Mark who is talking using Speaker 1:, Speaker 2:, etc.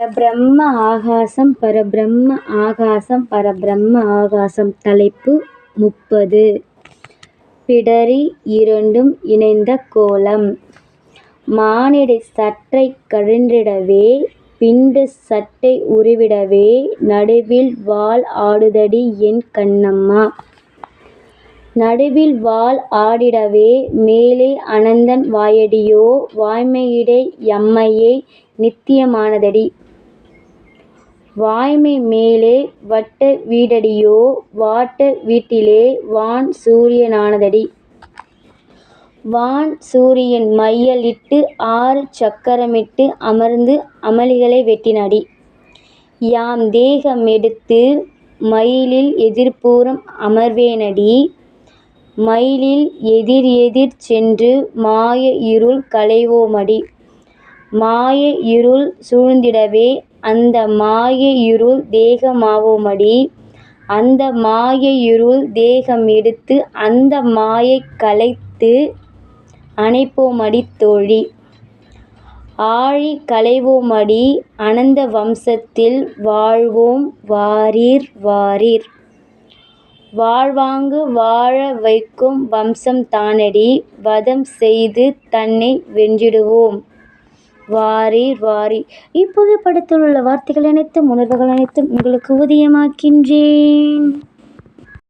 Speaker 1: பரபிரம்ம ஆகாசம் பரபிரம்ம ஆகாசம் பரபிரம்ம ஆகாசம். தலைப்பு முப்பது. பிடரி இரண்டும் இணைந்த கோலம். மானிடை சற்றைக் கழிந்திடவே பிண்டு சட்டை உருவிடவே நடுவில் வால் ஆடுதடி என் கண்ணம்மா. நடுவில் வால் ஆடிடவே மேலே அனந்தன் வாயடியோ வாய்மையிடை யம்மையே நித்தியமானதடி. வாய்மை மேலே வட்ட வீடடியோ வாட்ட வீட்டிலே வான் சூரியனானதடி. வான் சூரியன் மையலிட்டு ஆறு சக்கரமிட்டு அமர்ந்து அமளிகளை வெட்டினடி. யாம் தேகம் எடுத்து மயிலில் எதிர்ப்புறம் அமர்வேனடி. மயிலில் எதிர் எதிர் சென்று மாய இருள் களைவோமடி. மாய இருள் சூழ்ந்திடவே அந்த மாய இருள் தேகமாவோமடி. அந்த மாய இருள் தேகம் எடுத்து அந்த மாயை களைத்து அணைப்போமடி தோழி. ஆழி களைவோமடி அனந்த வம்சத்தில் வாழ்வோம் வாரீர் வாரீர். வாழ்வாங்கு வாழ வைக்கும் வம்சம் தானடி. வதம் செய்து தன்னை வென்றிடுவோம். வாரீர் வாரீர் இப்புகைப்படத்தில் உள்ள வார்த்தைகள் அனைத்தும் உணர்வுகள் அனைத்தும் உங்களுக்கு ஊதியமாக்கின்றேன்